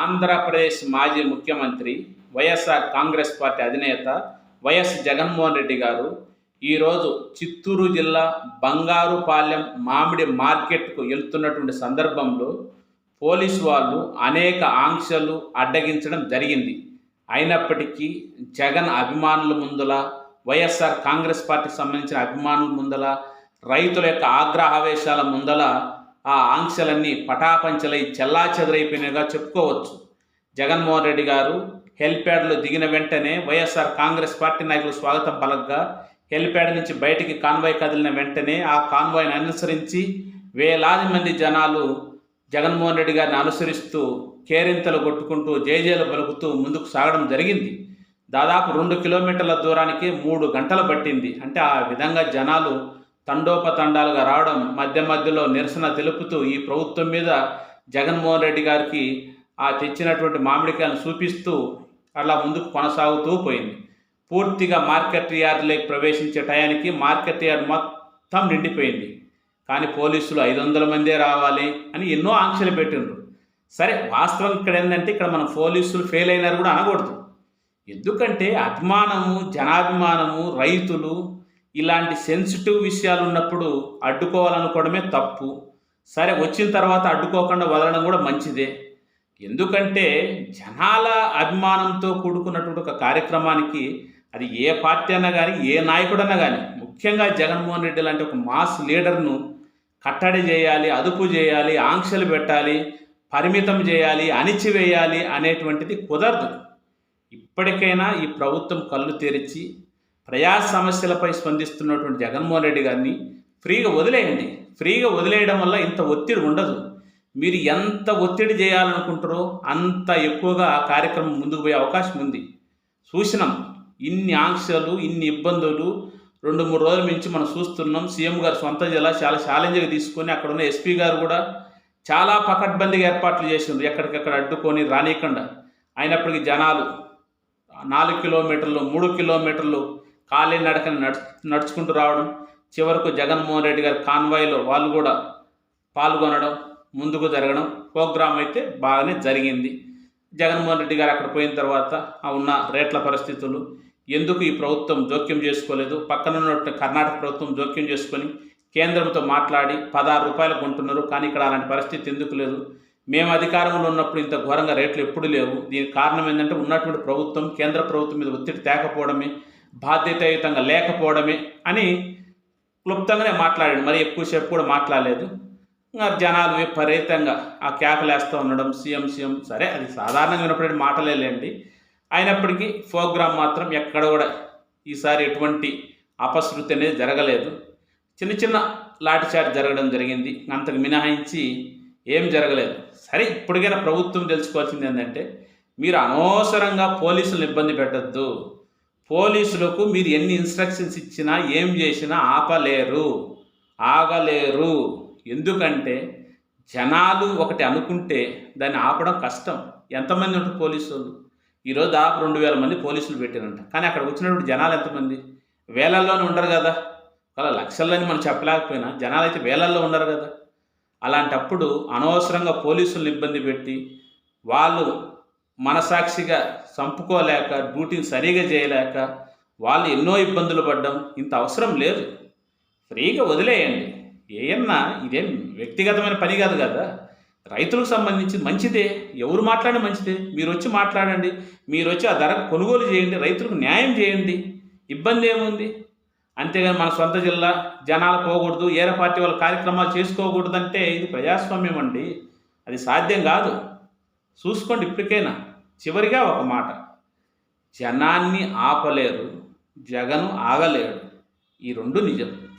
ఆంధ్రప్రదేశ్ మాజీ ముఖ్యమంత్రి YSR Congress party అధినేత వైఎస్ జగన్మోహన్ రెడ్డి గారు ఈరోజు చిత్తూరు జిల్లా బంగారుపాలెం మామిడి మార్కెట్కు వెళ్తున్నటువంటి సందర్భంలో పోలీసు వాళ్ళు అనేక ఆంక్షలు అడ్డగించడం జరిగింది. అయినప్పటికీ జగన్ అభిమానుల ముందల వైఎస్ఆర్ కాంగ్రెస్ పార్టీకి సంబంధించిన అభిమానుల ముందల రైతుల యొక్క ఆగ్రహావేశాల ముందల ఆ ఆంక్షలన్నీ పటాపంచలై చెల్లా చెదరైపోయినగా చెప్పుకోవచ్చు. జగన్మోహన్ రెడ్డి గారు హెలిప్యాడ్లో దిగిన వెంటనే వైఎస్ఆర్ కాంగ్రెస్ పార్టీ నాయకులు స్వాగతం పలకగా హెలిప్యాడ్ నుంచి బయటికి కాన్వాయ్ కదిలిన వెంటనే ఆ కాన్వాయ్ని అనుసరించి వేలాది మంది జనాలు జగన్మోహన్ రెడ్డి గారిని అనుసరిస్తూ కేరింతలు కొట్టుకుంటూ జేజేలు పలుకుతూ ముందుకు సాగడం జరిగింది. దాదాపు రెండు కిలోమీటర్ల దూరానికి మూడు గంటలు పట్టింది. అంటే ఆ విధంగా జనాలు తండోపతండాలుగా రావడం మధ్య మధ్యలో నిరసన తెలుపుతూ ఈ ప్రభుత్వం మీద జగన్మోహన్ రెడ్డి గారికి ఆ తెచ్చినటువంటి మామిడికాయలను చూపిస్తూ అలా ముందుకు కొనసాగుతూ పోయింది. పూర్తిగా మార్కెట్ యార్డ్లోకి ప్రవేశించే టయానికి మార్కెట్ యార్డ్ మొత్తం నిండిపోయింది. కానీ పోలీసులు ఐదు వందల మందే రావాలి అని ఎన్నో ఆంక్షలు పెట్టిండ్రు. సరే వాస్తవం ఇక్కడ ఏంటంటే ఇక్కడ మనం పోలీసులు ఫెయిల్ అయినారు కూడా అనకూడదు. ఎందుకంటే అభిమానము జనాభిమానము రైతులు ఇలాంటి సెన్సిటివ్ విషయాలు ఉన్నప్పుడు అడ్డుకోవాలనుకోవడమే తప్పు. సరే వచ్చిన తర్వాత అడ్డుకోకుండా వదలడం కూడా మంచిదే. ఎందుకంటే జనాల అభిమానంతో కూడుకున్నటువంటి ఒక కార్యక్రమానికి అది ఏ పార్టీ అన్నా కానీ ఏ నాయకుడన్నా కానీ ముఖ్యంగా జగన్మోహన్ రెడ్డి లాంటి ఒక మాస్ లీడర్ను కట్టడి చేయాలి అదుపు చేయాలి ఆంక్షలు పెట్టాలి పరిమితం చేయాలి అణిచివేయాలి అనేటువంటిది కుదరదు. ఇప్పటికైనా ఈ ప్రభుత్వం కళ్ళు తెరిచి ప్రజా సమస్యలపై స్పందిస్తున్నటువంటి జగన్మోహన్ రెడ్డి గారిని ఫ్రీగా వదిలేయండి. ఫ్రీగా వదిలేయడం వల్ల ఇంత ఒత్తిడి ఉండదు. మీరు ఎంత ఒత్తిడి చేయాలనుకుంటారో అంత ఎక్కువగా ఆ కార్యక్రమం ముందుకు పోయే అవకాశం ఉంది. చూసినాం ఇన్ని ఆంక్షలు ఇన్ని ఇబ్బందులు రెండు మూడు రోజుల నుంచి మనం చూస్తున్నాం. సీఎం గారు సొంత జిల్లా చాలా ఛాలెంజ్గా తీసుకొని అక్కడ ఉన్న ఎస్పీ గారు కూడా చాలా పకడ్బందీగా ఏర్పాట్లు చేసిండ్రు. ఎక్కడికక్కడ అడ్డుకొని రానియకుండా. అయినప్పటికీ జనాలు నాలుగు కిలోమీటర్లు మూడు కిలోమీటర్లు ఖాళీ నడకని నడు నడుచుకుంటూ రావడం చివరకు జగన్మోహన్ రెడ్డి గారి కాన్వాయ్లో వాళ్ళు కూడా పాల్గొనడం ముందుకు జరగడం ప్రోగ్రాం అయితే బాగానే జరిగింది. జగన్మోహన్ రెడ్డి గారు అక్కడ పోయిన తర్వాత ఆ ఉన్న రేట్ల పరిస్థితులు ఎందుకు ఈ ప్రభుత్వం జోక్యం చేసుకోలేదు పక్కన ఉన్నట్టు కర్ణాటక ప్రభుత్వం జోక్యం చేసుకొని కేంద్రంతో మాట్లాడి పదహారు రూపాయలు కొంటున్నారు కానీ ఇక్కడ అలాంటి పరిస్థితి ఎందుకు లేదు? మేము అధికారంలో ఉన్నప్పుడు ఇంత ఘోరంగా రేట్లు ఎప్పుడు లేవు. దీనికి కారణం ఏంటంటే ఉన్నటువంటి ప్రభుత్వం కేంద్ర ప్రభుత్వం మీద ఒత్తిడి తేకపోవడమే. బాధ్యతాయుతంగా లేకపోవడమే అని క్లుప్తంగానే మాట్లాడాడు. మరి ఎక్కువసేపు కూడా మాట్లాడలేదు. ఇంకా జనాలు విపరీతంగా ఆ కేకలేస్తూ ఉండడం సీఎం సీఎం సరే అది సాధారణంగా ఉన్నప్పుడు మాటలే లేండి. అయినప్పటికీ ప్రోగ్రాం మాత్రం ఎక్కడ కూడా ఈసారి ఎటువంటి అపశృతి అనేది జరగలేదు. చిన్న చిన్న లాఠీచార్జ్ జరగడం జరిగింది. అంతకు మినహాయించి ఏం జరగలేదు. సరే ఇప్పటికైనా ప్రభుత్వం తెలుసుకోవాల్సింది ఏంటంటే మీరు అనవసరంగా పోలీసులను ఇబ్బంది పెట్టద్దు. పోలీసులకు మీరు ఎన్ని ఇన్స్ట్రక్షన్స్ ఇచ్చినా ఏం చేసినా ఆపలేరు. ఆగలేరు. ఎందుకంటే జనాలు ఒకటి అనుకుంటే దాన్ని ఆపడం కష్టం. ఎంతమంది ఉంటారు పోలీసు వాళ్ళు ఈరోజు దాదాపు రెండు వేల మంది పోలీసులు పెట్టారంట. కానీ అక్కడ వచ్చినటువంటి జనాలు ఎంతమంది? వేలల్లోనే ఉండరు కదా. అలా లక్షల్లోని మనం చెప్పలేకపోయినా జనాలు అయితే వేలల్లో ఉండరు కదా. అలాంటప్పుడు అనవసరంగా పోలీసులను ఇబ్బంది పెట్టి వాళ్ళు మనసాక్షిగా చంపుకోలేక డ్యూటీని సరిగా చేయలేక వాళ్ళు ఎన్నో ఇబ్బందులు పడ్డం ఇంత అవసరం లేదు. ఫ్రీగా వదిలేయండి. ఏమన్నా ఇదేం వ్యక్తిగతమైన పని కాదు కదా. రైతులకు సంబంధించి మంచిదే. ఎవరు మాట్లాడినా మంచిదే. మీరు వచ్చి మాట్లాడండి. మీరు వచ్చి ఆ ధర కొనుగోలు చేయండి. రైతులకు న్యాయం చేయండి. ఇబ్బంది ఏముంది? అంతేగాని మన సొంత జిల్లా జనాలు పోకూడదు ఏరే పార్టీ వాళ్ళ కార్యక్రమాలు చేసుకోకూడదు అంటే ఇది ప్రజాస్వామ్యం అండి. అది సాధ్యం కాదు. చూసుకోండి ఇప్పటికైనా. చివరిగా ఒక మాట. జనాన్ని ఆపలేరు జగను ఆగలేడు. ఈ రెండు నిజం.